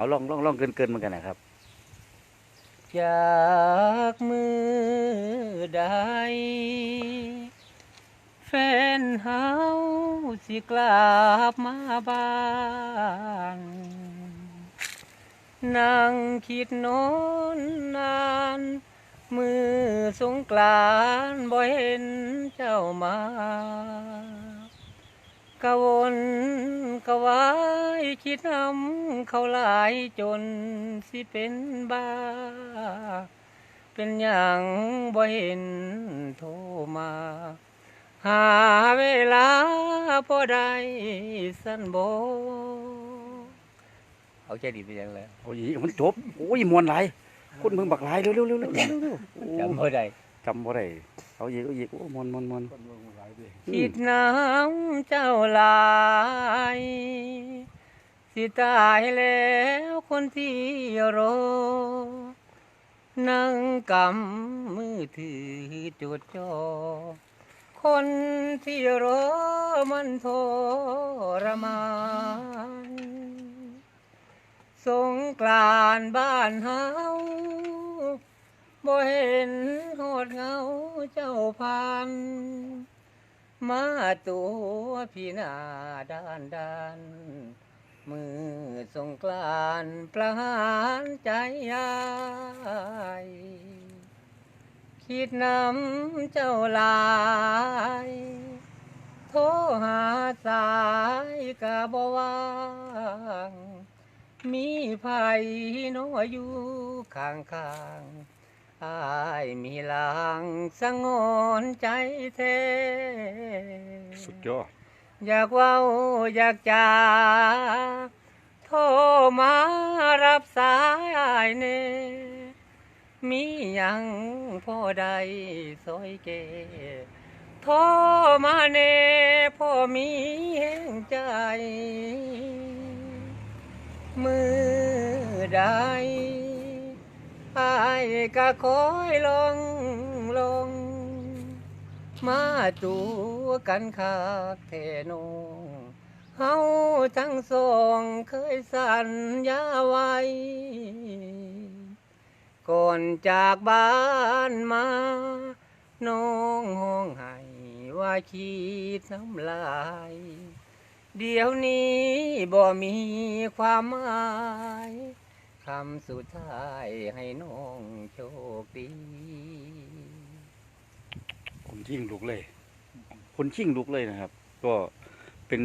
เอาล่องล่องล่องเกินเกินเหมือนกันนะครับจากมือใดแฟนเฮาสิกลับมาบ้านนั่งคิดโน้นนาน มือสงกรานบ่เห็นเจ้ามากะวนกะวาย คิดนำเขาหลายจนสิเป็นบ้า เป็นอย่างบ่เห็นโทรมา หาเวลาพอได้สั้นบ่เอาใจดีไปยังแล้วโอ้ยมันจบโอ้ยมวนหลายคนเมืองบักหลายเร็วเร็วเร็วเร็วเร็วเร็วโอ้จำบ่ได้จำบ่ได้เอาอีกเอาอีกโอ้มวนมวนมวนคิดน้ำเจ้าหลาย สิตายแล้วคนที่รอ นั่งกำมือถือจดจอ คนที่รอมันทรมาน สงกรานบ้านเฮาบ่เห็นหอดเงาเจ้าพัน มาตัวพี่นาด้านด้าน มือสงกรานประหารใจยายคิดนำเจ้าลายโทรหาสายกะบว่างมีภัยน้อยอยู่ข้างข้างอายมีลางสงอนใจแท้สุดยอด อยากว้าอยากจาโทรมารับสายอายเน่มียังพ่อใดซอยเกโทรมาเน่พ่อมีแห่งใจ มือใดอายก็คอยลงลง มาตัวกันคักแทนงเฮาทั้งสองเคยสัญญาไว้ ก่อนจากบ้านมา น้องห้องไห้ว่าคิดน้ำลาย เดี๋ยวนี้บ่มีความหมายคำสุดท้ายให้น้องโชคดี ชิ่งลุกเลย คนชิ่งลุกเลยนะครับ ก็เป็น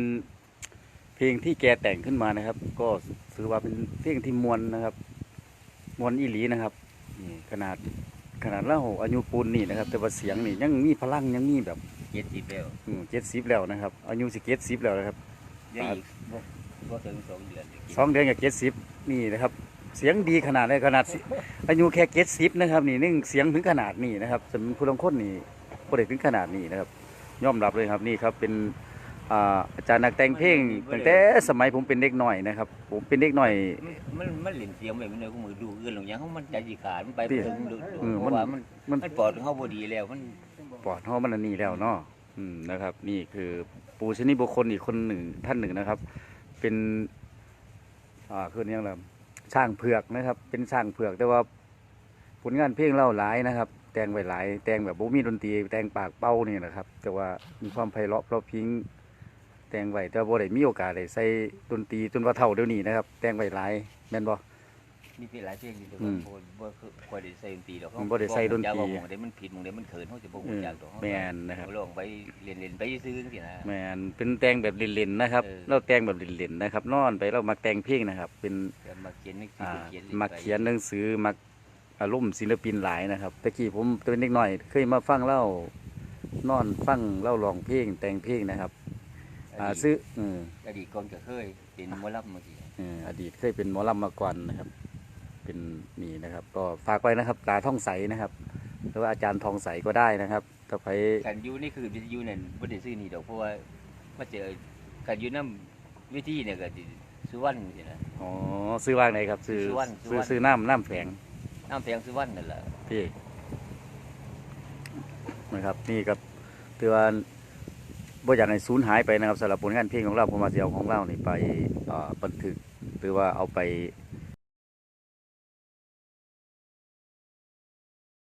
เพลงที่แกแต่งขึ้นมานะครับ ก็ถือว่าเป็นเพลงที่มวลนะครับ มวลอีหลีนะครับนี่ขนาดขนาดเล่าอายุปูนนี่นะครับ แต่ว่าเสียงนี่ยังมีพลังยังมีแบบเจ็ดสิบแล้วเจ็ดสิบแล้วนะครับอายุสิเจ็ดสิบแล้วนะครับยังอีกบ่บ่ถึงสองเดือนสองเดือนกับเจ็ดสิบนี่นะครับ เสียงดีขนาดเลยขนาดสิอายุแค่เจ็ดสิบนะครับ นี่นึ่งเสียงถึงขนาดนี้นะครับสำหรับผู้ลงคนนี่ บ่ได้ถึงขนาดนี้นะครับยอมรับเลยครับนี่ครับเป็นอ่าอาจารย์นักแต่งเพลงตั้งแต่สมัยผมเป็นเด็กหน่อยนะครับ ผมเป็นเด็กหน่อย มันมันเล่นเสียงแบบนี้ก็มือดูอื่นหลงยังมันใจสิขาดมันไปติบ่ถึงดูเออเพมันราะว่ามันมันมันปลอดเฮาบ่ดีแล้วมันปอดเฮามันอันนี้แล้วเนาะอืมนะครับ นี่คือปูชนีบุคคลอีกคนหนึ่งท่านหนึ่งนะครับ เป็นอ่าคืออยังไงช่างเผือกนะครับ เป็นช่างเผือกแต่ว่าผลงานเพลงเล่าหลายนะครับ แต่งไว้หลาย แต่งแบบบ่มีดนตรีแต่งปากเป้านี่นะครับ แต่ว่ามีความไพเราะเพราะพริ้งแต่งไว้แต่ว่าบ่ได้มีโอกาสได้ใส่ดนตรีจนว่าเท่าเดี๋ยวนี้นะครับ แต่งไว้หลายแม่นบ่ มีเพลงหลายเพลงอยู่แต่อืว่ามบ่บ่คือบ่ได้ใส่ดนตรีดอกมันบ่ได้ใส่ดนตรีว่าหม้องใดมันผิดหมองใดมันเขินเฮาจะบ่ฮู้จักดอกเฮาแม่นนะครับ ลองไปเล่นๆไปซื่อๆจังซี่นะ แมนเป็นแต่งแบบเล่นๆนะครับ เออ เราแต่งแบบเล่นๆนะครับ นอนไปเรามักแต่งเพลงนะครับ เป็น แต่มาเขียนหนังสือ่าอเขียนมักเขียนหนังสือมัก อารมณ์ศิลปินหลายนะครับตะกี้ผมเป็นเด็กหน่อย เคยมาฟังเล่านอนฟังเล่าร้องเพลงแต่งเพลงนะครับอ่าซื้อเอออดีตก่อนก็เคยเป็นหมอลำเมื่อกี้เอออดีตเคยเป็นหมอลำมาก่อนนะครับ เป็นนี่นะครับ ก็ฝากไว้นะครับตาท่องใสนะครับหรือว่าอาจารย์ทองใสก็ได้นะครับถ้าไปการอยู่นี่คือวิทยุเนี่ยบ่ได้ซื้อนี่ดอกเพราะว่ามาเจอการอยู่นำวิธีเนี่ยก็สิสุวรรณจังซี่นะอ๋อซื้อว่างไหนครับซื้อสุวรรณสุวรรณซื้อซื้อน้ำน้ำแฝง น้ำเพียงสุวรรณนั่นแหละพี่นะครับนี่ครับถือว่าบ่อยากให้สูญหายไปนะครับสำหรับผลงานเพลงของเราผมมาสิเอาของเรานี่ไปบันทึกหรือว่าเอาไป